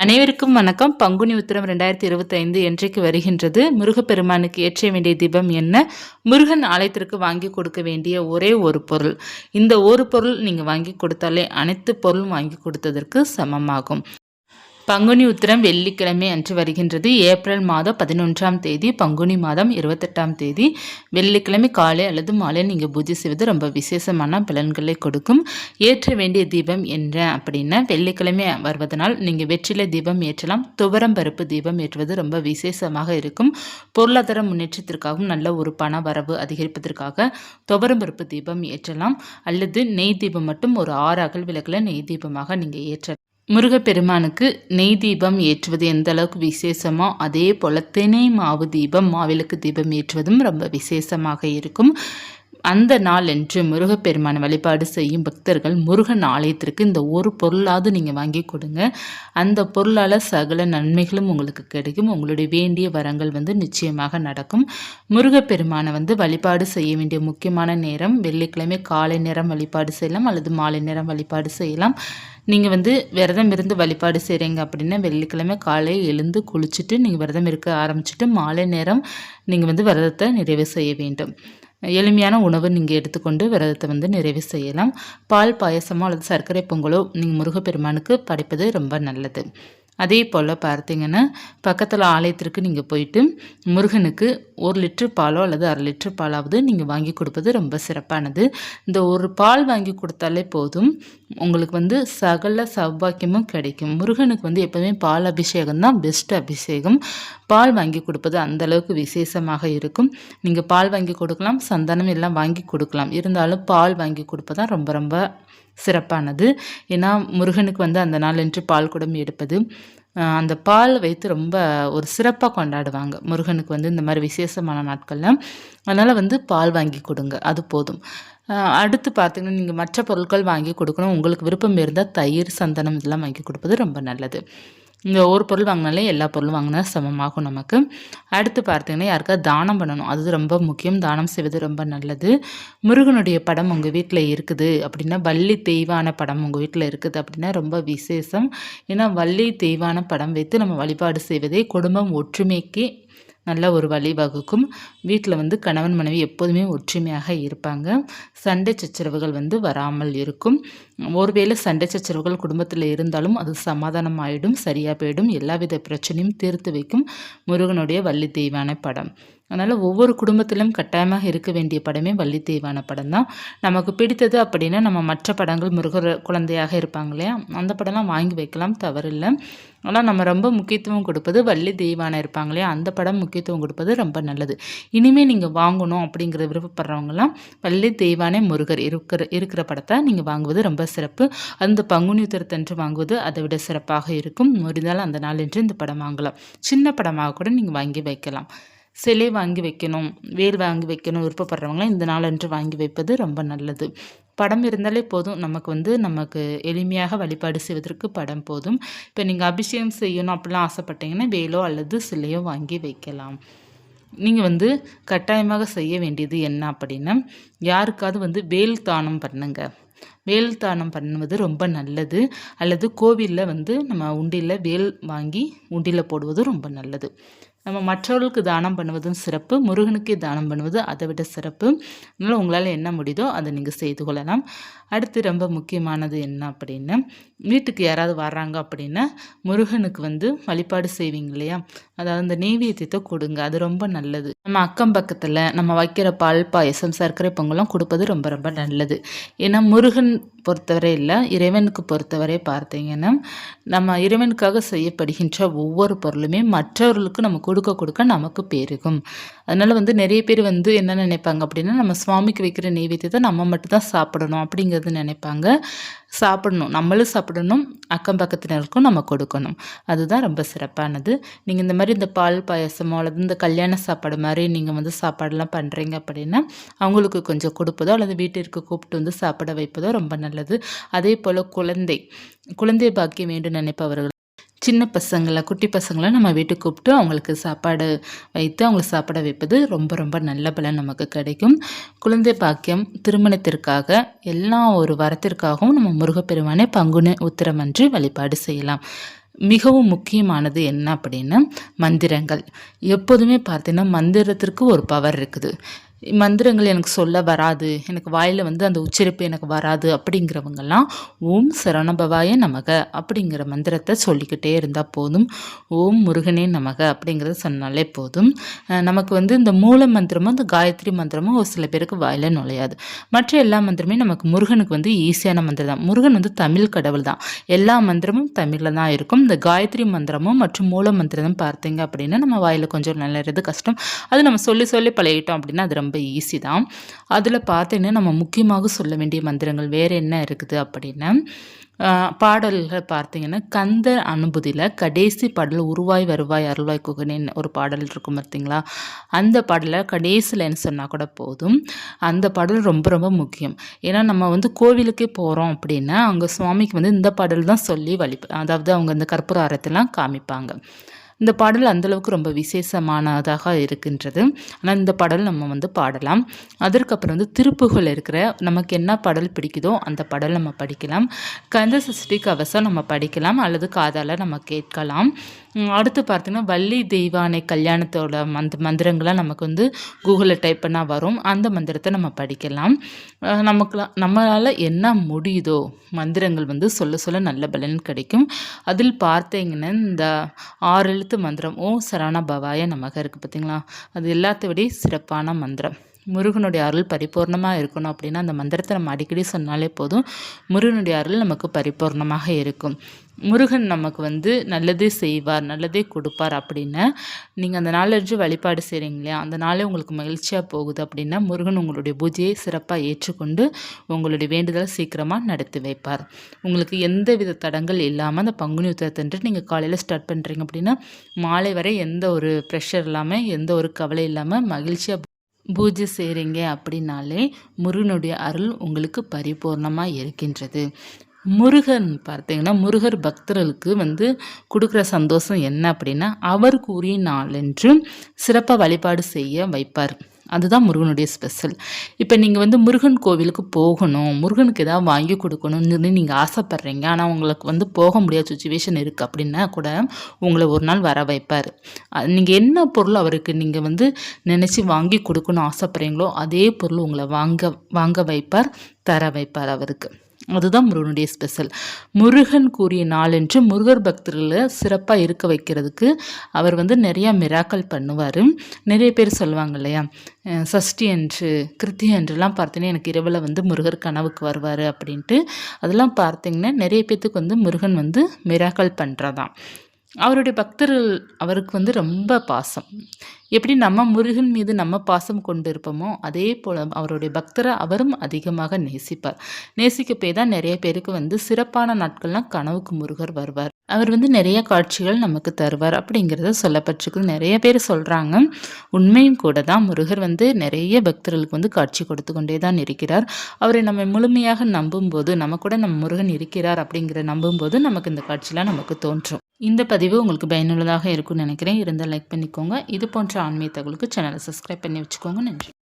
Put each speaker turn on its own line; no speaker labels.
அனைவருக்கும் வணக்கம். பங்குனி உத்திரம் ரெண்டாயிரத்தி இருபத்தைந்து என்றைக்கு வருகின்றது? முருகப்பெருமானுக்கு ஏற்ற வேண்டிய தீபம் என்ன? முருகன் ஆலயத்திற்கு வாங்கி கொடுக்க வேண்டிய ஒரே ஒரு பொருள். இந்த ஒரு பொருள் நீங்கள் வாங்கி கொடுத்தாலே அனைத்து பொருளும் வாங்கி கொடுத்ததற்கு சமமாகும். பங்குனி உத்திரம் வெள்ளிக்கிழமை அன்று வருகின்றது. ஏப்ரல் மாதம் பதினொன்றாம் தேதி பங்குனி மாதம் இருபத்தெட்டாம் தேதி. வெள்ளிக்கிழமை காலை அல்லது மாலை நீங்கள் பூஜை செய்வது ரொம்ப விசேஷமான பலன்களை கொடுக்கும். ஏற்ற வேண்டிய தீபம் என்ன அப்படின்னா வெள்ளிக்கிழமை வருவதனால் நீங்கள் வெற்றிலை தீபம் ஏற்றலாம். துவரம் பருப்பு தீபம் ஏற்றுவது ரொம்ப விசேஷமாக இருக்கும். பொருளாதார முன்னேற்றத்திற்காகவும் நல்ல ஒரு பண வரவு அதிகரிப்பதற்காக துவரம் பருப்பு தீபம் ஏற்றலாம். அல்லது நெய் தீபம் மட்டும் ஒரு ஆறு அகல் விளக்கில் நெய் தீபமாக நீங்கள் ஏற்றலாம். முருகப்பெருமானுக்கு நெய் தீபம் ஏற்றுவது எந்த அளவுக்கு விசேஷமோ அதே போல் தினை மாவு தீபம் மாவிளக்கு தீபம் ஏற்றுவதும் ரொம்ப விசேஷமாக இருக்கும். அந்த நாள் என்று முருகப்பெருமான் வழிபாடு செய்யும் பக்தர்கள் முருகன் ஆலயத்திற்கு இந்த ஒரு பொருளாவது நீங்கள் வாங்கி கொடுங்க. அந்த பொருளால் சகல நன்மைகளும் உங்களுக்கு கிடைக்கும். உங்களுடைய வேண்டிய வரங்கள் வந்து நிச்சயமாக நடக்கும். முருகப்பெருமானை வந்து வழிபாடு செய்ய வேண்டிய முக்கியமான நேரம் வெள்ளிக்கிழமை காலை நேரம் வழிபாடு செய்யலாம் அல்லது மாலை நேரம் வழிபாடு செய்யலாம். நீங்கள் வந்து விரதம் இருந்து வழிபாடு செய்கிறீங்க அப்படின்னா வெள்ளிக்கிழமை காலை எழுந்து குளிச்சுட்டு நீங்கள் விரதம் இருக்க ஆரம்பிச்சுட்டு மாலை நேரம் நீங்கள் வந்து விரதத்தை நிறைவு செய்ய வேண்டும். எளிமையான உணவு நீங்கள் எடுத்துக்கொண்டு விரதத்தை வந்து நிறைவு செய்யலாம். பால் பாயசமோ அல்லது சர்க்கரை பொங்கலோ நீங்கள் முருகப்பெருமானுக்கு படைப்பது ரொம்ப நல்லது. அதே போல் பார்த்தீங்கன்னா பக்கத்தில் ஆலயத்திற்கு நீங்கள் போயிட்டு முருகனுக்கு ஒரு லிட்ரு பாலோ அல்லது அரை லிட்ரு பாலாவது நீங்கள் வாங்கி கொடுப்பது ரொம்ப சிறப்பானது. இந்த ஒரு பால் வாங்கி கொடுத்தாலே போதும். உங்களுக்கு வந்து சகல சௌபாக்கியமும் கிடைக்கும். முருகனுக்கு வந்து எப்போவுமே பால் அபிஷேகம் தான் பெஸ்ட் அபிஷேகம். பால் வாங்கி கொடுப்பது அந்தளவுக்கு விசேஷமாக இருக்கும். நீங்கள் பால் வாங்கி கொடுக்கலாம் சந்தனம் எல்லாம் வாங்கி கொடுக்கலாம். இருந்தாலும் பால் வாங்கி கொடுப்பதான் ரொம்ப ரொம்ப சிறப்பானது. ஏன்னா முருகனுக்கு வந்து அந்த நாள் என்று பால் குடம் எடுப்பது அந்த பால் வைத்து ரொம்ப ஒரு சிறப்பாக கொண்டாடுவாங்க. முருகனுக்கு வந்து இந்த மாதிரி விசேஷமான நாட்களில். அதனால் வந்து பால் வாங்கி கொடுங்க. அது போதும். அடுத்து பார்த்திங்கன்னா நீங்கள் மற்ற பொருட்கள் வாங்கி கொடுக்கணும். உங்களுக்கு விருப்பம் இருந்தால் தயிர் சந்தனம் இதெல்லாம் வாங்கி கொடுப்பது ரொம்ப நல்லது. இந்த ஒரு பொருள் வாங்கினாலே எல்லா பொருளும் வாங்கினா சமமாகும் நமக்கு. அடுத்து பார்த்தீங்கன்னா யாருக்காவது தானம் பண்ணணும்? அது ரொம்ப முக்கியம். தானம் செய்வது ரொம்ப நல்லது. முருகனுடைய படம் உங்கள் வீட்டில் இருக்குது அப்படின்னா வள்ளி தெய்வான படம் உங்கள் வீட்டில் இருக்குது அப்படின்னா ரொம்ப விசேஷம். ஏன்னா வள்ளி தெய்வான படம் வைத்து நம்ம வழிபாடு செய்வதே குடும்பம் ஒற்றுமைக்கு நல்ல ஒரு வழிவகுக்கும் வீட்டில் வந்து கணவன் மனைவி எப்போதுமே ஒற்றுமையாக இருப்பாங்க. சண்டை சச்சரவுகள் வந்து வராமல் இருக்கும். ஒருவேளை சண்டை சச்சரவுகள் குடும்பத்தில் இருந்தாலும் அது சமாதானம் ஆகிடும் சரியாக போயிடும். எல்லாவித பிரச்சனையும் தீர்த்து வைக்கும் முருகனுடைய வள்ளி தெய்வான படம். அதனால் ஒவ்வொரு குடும்பத்திலும் கட்டாயமாக இருக்க வேண்டிய படமே வள்ளி தெய்வான படம் தான் நமக்கு பிடித்தது அப்படின்னா நம்ம மற்ற படங்கள் முருகர் குழந்தையாக இருப்பாங்க இல்லையா? அந்த படம்லாம் வாங்கி வைக்கலாம் தவறில்லை. ஆனால் நம்ம ரொம்ப முக்கியத்துவம் கொடுப்பது வள்ளி தெய்வான இருப்பாங்க இல்லையா? அந்த படம் முக்கியத்துவம் கொடுப்பது ரொம்ப நல்லது. இனிமேல் நீங்கள் வாங்கணும் அப்படிங்கிற விருப்பப்படுறவங்களாம் வள்ளி தெய்வானே முருகர் இருக்கிற இருக்கிற படத்தை நீங்கள் வாங்குவது ரொம்ப சிறப்பு. அந்த பங்குனி உத்தரத்தன்று வாங்குவது அதை விட சிறப்பாக இருக்கும். முடிந்தால் அந்த நாள் என்று இந்த படம் வாங்கலாம். சின்ன படமாக கூட நீங்கள் வாங்கி வைக்கலாம். சிலை வாங்கி வைக்கணும் வேல் வாங்கி வைக்கணும் விருப்பப்படுறவங்களாம் இந்த நாளன்று வாங்கி வைப்பது ரொம்ப நல்லது. படம் இருந்தாலே போதும். நமக்கு வந்து நமக்கு எளிமையாக வழிபாடு செய்வதற்கு படம் போதும். இப்போ நீங்கள் அபிஷேகம் செய்யணும் அப்படிலாம் ஆசைப்பட்டீங்கன்னா வேலோ அல்லது சிலையோ வாங்கி வைக்கலாம். நீங்கள் வந்து கட்டாயமாக செய்ய வேண்டியது என்ன அப்படின்னா யாருக்காவது வந்து வேல் தானம் பண்ணுங்கள் வேல் தானம் பண்ணுவது ரொம்ப நல்லது. அல்லது கோவிலில் வந்து நம்ம உண்டியில் வேல் வாங்கி உண்டியில் போடுவது ரொம்ப நல்லது. நம்ம மற்றவர்களுக்கு தானம் பண்ணுவதும் சிறப்பு முருகனுக்கே தானம் பண்ணுவது அதை விட சிறப்பு. அதனால் உங்களால் என்ன முடியுதோ அதை நீங்கள் செய்து கொள்ளலாம். அடுத்து ரொம்ப முக்கியமானது என்ன அப்படின்னா வீட்டுக்கு யாராவது வர்றாங்க அப்படின்னா முருகனுக்கு வந்து வழிபாடு செய்வீங்க இல்லையா? அதாவது அந்த நெய்வேத்தியத்தை கொடுங்க அது ரொம்ப நல்லது. நம்ம அக்கம் பக்கத்தில் நம்ம வைக்கிற பால் பாயசம் சர்க்கரை பொங்கலும் கொடுப்பது ரொம்ப ரொம்ப நல்லது. ஏன்னா முருகன் பொறுத்தவரை இல்லை. இறைவனுக்கு பொறுத்தவரை பார்த்தீங்கன்னா நம்ம இறைவனுக்காக செய்யப்படுகின்ற ஒவ்வொரு பொருளுமே மற்றவர்களுக்கு நம்ம கொடுக்க கொடுக்க நமக்கு பெருகும். அதனால் வந்து நிறைய பேர் வந்து என்ன நினைப்பாங்க அப்படின்னா நம்ம சுவாமிக்கு வைக்கிற நெய்வேத்தியத்தை நம்ம மட்டும் தான் சாப்பிடணும் அப்படிங்கிறது நினைப்பாங்க. சாப்பிடணும். நம்மளும் சாப்பிடணும். அக்கம் பக்கத்தினருக்கும் நம்ம கொடுக்கணும். அதுதான் ரொம்ப சிறப்பானது. நீங்கள் இந்த மாதிரி இந்த பால் பாயசமோ அல்லது இந்த கல்யாண சாப்பாடு மாதிரி நீங்கள் வந்து சாப்பாடெல்லாம் பண்ணுறீங்க அப்படின்னா அவங்களுக்கு கொஞ்சம் கொடுப்பதோ அல்லது வீட்டிற்கு கூப்பிட்டு வந்து சாப்பிட வைப்பதோ ரொம்ப நல்லது அதே போல் குழந்தை. குழந்தை பாக்கியம் வேண்டும் நினைப்பவர்கள். சின்ன பசங்களை குட்டி பசங்களை நம்ம வீட்டுக்கு கூப்பிட்டு அவங்களுக்கு சாப்பாடு வைத்து அவங்களுக்கு சாப்பிட வைப்பது ரொம்ப ரொம்ப நல்ல பலன் நமக்கு கிடைக்கும். குழந்தை பாக்கியம் திருமணத்திற்காக எல்லா ஒரு வரத்திற்காகவும் நம்ம முருகப்பெருமானே பங்குனு உத்திரமன்று வழிபாடு செய்யலாம். மிகவும் முக்கியமானது என்ன அப்படின்னா மந்திரங்கள். எப்போதுமே பார்த்தீங்கன்னா மந்திரத்திற்கு ஒரு பவர் இருக்குது. மந்திரங்கள் எனக்கு சொல்ல வராது. எனக்கு வாயில் வந்து அந்த உச்சரிப்பு எனக்கு வராது அப்படிங்கிறவங்கெல்லாம் ஓம் சரணபவாய நமக அப்படிங்கிற மந்திரத்தை சொல்லிக்கிட்டே இருந்தால் போதும். ஓம் முருகனே நமக அப்படிங்கிறத சொன்னாலே போதும். நமக்கு வந்து இந்த மூல மந்திரமும் இந்த காயத்ரி மந்திரமும் ஒரு சில பேருக்கு வாயில் நுழையாது. மற்ற எல்லா மந்திரமே நமக்கு முருகனுக்கு வந்து ஈஸியான மந்திரம் தான் முருகன் வந்து தமிழ் கடவுள் தான். எல்லா மந்திரமும் தமிழில் தான் இருக்கும். இந்த காயத்ரி மந்திரமும் மற்றும் மூல மந்திரமும் பார்த்தீங்க அப்படின்னா நம்ம வாயில் கொஞ்சம் நல்லது கஷ்டம். அது நம்ம சொல்லி சொல்லி பழகிட்டோம் அப்படின்னா அது ரொம்ப ரொம்ப ஈஸி தான். அதில் பார்த்தீங்கன்னா நம்ம முக்கியமாக சொல்ல வேண்டிய மந்திரங்கள் வேறு என்ன இருக்குது அப்படின்னா பாடல்கள் பார்த்தீங்கன்னா கந்த அனுபூதியில் கடைசி பாடல் உருவாய் வருவாய் அருள்வாய் குகனேன்னு ஒரு பாடல் இருக்கும் பார்த்தீங்களா? அந்த பாடலை கடைசியில் என்ன சொன்னால் கூட போதும். அந்த பாடல் ரொம்ப ரொம்ப முக்கியம். ஏன்னா நம்ம வந்து கோவிலுக்கே போகிறோம் அப்படின்னா அங்கே சுவாமிக்கு வந்து இந்த பாடல் தான் சொல்லி வழி அதாவது அவங்க இந்த கற்பூர ஆரத்தெல்லாம் காமிப்பாங்க. இந்த பாடல் அந்தளவுக்கு ரொம்ப விசேஷமானதாக இருக்கின்றது. ஆனால் இந்த பாடல் நம்ம வந்து பாடலாம். அதற்கப்புறம் வந்து திருப்புகள் இருக்கிற நமக்கு என்ன பாடல் பிடிக்குதோ அந்த பாடல் நம்ம படிக்கலாம். கந்த சஷ்டி கவசம் நம்ம படிக்கலாம் அல்லது காதால் நம்ம கேட்கலாம். அடுத்து பார்த்தீங்கன்னா வள்ளி தெய்வானை கல்யாணத்தோட மந்த் மந்திரங்கள்லாம் நமக்கு வந்து கூகுளில் டைப் பண்ணால் வரும். அந்த மந்திரத்தை நம்ம படிக்கலாம். நமக்குலாம் நம்மளால் என்ன முடியுதோ மந்திரங்கள் வந்து சொல்ல சொல்ல நல்ல பலன் கிடைக்கும். அதில் பார்த்தீங்கன்னா இந்த ஆறு எழுத்து மந்திரம் ஓ சரவண பவாய நமக இருக்குது பார்த்தீங்களா அது எல்லாத்த விட சிறப்பான மந்திரம். முருகனுடைய அருள் பரிபூர்ணமாக இருக்கணும் அப்படின்னா அந்த மந்திரத்தை நம்ம அடிக்கடி சொன்னாலே போதும். முருகனுடைய அருள் நமக்கு பரிபூர்ணமாக இருக்கும். முருகன் நமக்கு வந்து நல்லதே செய்வார் நல்லதே கொடுப்பார் அப்படின்னு நீங்கள் அந்த நாளன்று வழிபாடு செய்கிறீங்க இல்லையா? அந்த நாளே உங்களுக்கு மகிழ்ச்சியாக போகுது அப்படின்னா முருகன் உங்களுடைய பூஜையை சிறப்பாக ஏற்றுக்கொண்டு உங்களுடைய வேண்டுதலை சீக்கிரமாக நடத்தி வைப்பார். உங்களுக்கு எந்த வித தடங்கள் இல்லாமல் அந்த பங்குனி உத்தரத்தன்று நீங்கள் காலையில் ஸ்டார்ட் பண்ணுறீங்க அப்படின்னா மாலை வரை எந்த ஒரு ப்ரெஷர் இல்லாமல் எந்த ஒரு கவலை இல்லாமல் மகிழ்ச்சியாக பூஜை செய்கிறீங்க அப்படின்னாலே முருகனுடைய அருள் உங்களுக்கு பரிபூர்ணமாக இருக்கின்றது. முருகன் பார்த்தீங்கன்னா முருகர் பக்தர்களுக்கு வந்து கொடுக்குற சந்தோஷம் என்ன அப்படின்னா அவர் கூறிய நாளென்று சிறப்பாக வழிபாடு செய்ய வைப்பார். அதுதான் முருகனுடைய ஸ்பெஷல் இப்போ நீங்கள் வந்து முருகன் கோவிலுக்கு போகணும் முருகனுக்கு ஏதாவது வாங்கி கொடுக்கணும்னு நீங்கள் ஆசைப்பட்றீங்க ஆனால் உங்களுக்கு வந்து போக முடியாத சுச்சுவேஷன் இருக்குது அப்படின்னா கூட உங்களை ஒரு நாள் வர வைப்பார். நீங்கள் என்ன பொருள் அவருக்கு நீங்கள் வந்து நினச்சி வாங்கி கொடுக்கணும் ஆசைப்பட்றீங்களோ அதே பொருள் உங்களை வாங்க வாங்க வைப்பார் தர வைப்பார் அவருக்கு. அதுதான் முருகனுடைய ஸ்பெஷல் முருகன் கூறிய நாளன்று முருகர் பக்தர்களை சிறப்பாக இருக்க வைக்கிறதுக்கு அவர் வந்து நிறையா மிராக்கள் பண்ணுவார். நிறைய பேர் சொல்லுவாங்க இல்லையா? சஷ்டி அன்று கிருத்தி அன்றுலாம் பார்த்தீங்கன்னா எனக்கு இரவில் வந்து முருகர் கனவுக்கு வருவார் அப்படின்ட்டு. அதெல்லாம் பார்த்தீங்கன்னா நிறைய பேர்த்துக்கு வந்து முருகன் வந்து மிராக்கள் பண்ணுறதான் அவருடைய பக்தர்கள் அவருக்கு வந்து ரொம்ப பாசம். எப்படி நம்ம முருகன் மீது நம்ம பாசம் கொண்டு இருப்போமோ அதே போல் அவருடைய பக்தரை அவரும் அதிகமாக நேசிப்பார். நேசிக்க போய் தான் நிறைய பேருக்கு வந்து சிறப்பான நாட்கள்லாம் கனவுக்கு முருகர் வருவார். அவர் வந்து நிறைய காட்சிகள் நமக்கு தருவார் அப்படிங்கிறத சொல்லப்பட்டிருக்கு. நிறைய பேர் சொல்கிறாங்க உண்மையும் கூட தான் முருகர் வந்து நிறைய பக்தர்களுக்கு வந்து காட்சி கொடுத்து கொண்டே தான் இருக்கிறார். அவரை நம்ம முழுமையாக நம்பும்போது நம்ம கூட நம்ம முருகன் இருக்கிறார் அப்படிங்கிற நம்பும்போது நமக்கு இந்த காட்சியெலாம் நமக்கு தோன்றும். இந்த பதிவு உங்களுக்கு பயனுள்ளதாக இருக்கும்னு நினைக்கிறேன். இருந்தால் லைக் பண்ணிக்கோங்க. இது போன்ற ஆன்மீக தகவலுக்கு சேனலை சப்ஸ்கிரைப் பண்ணி வச்சுக்கோங்க. நன்றி.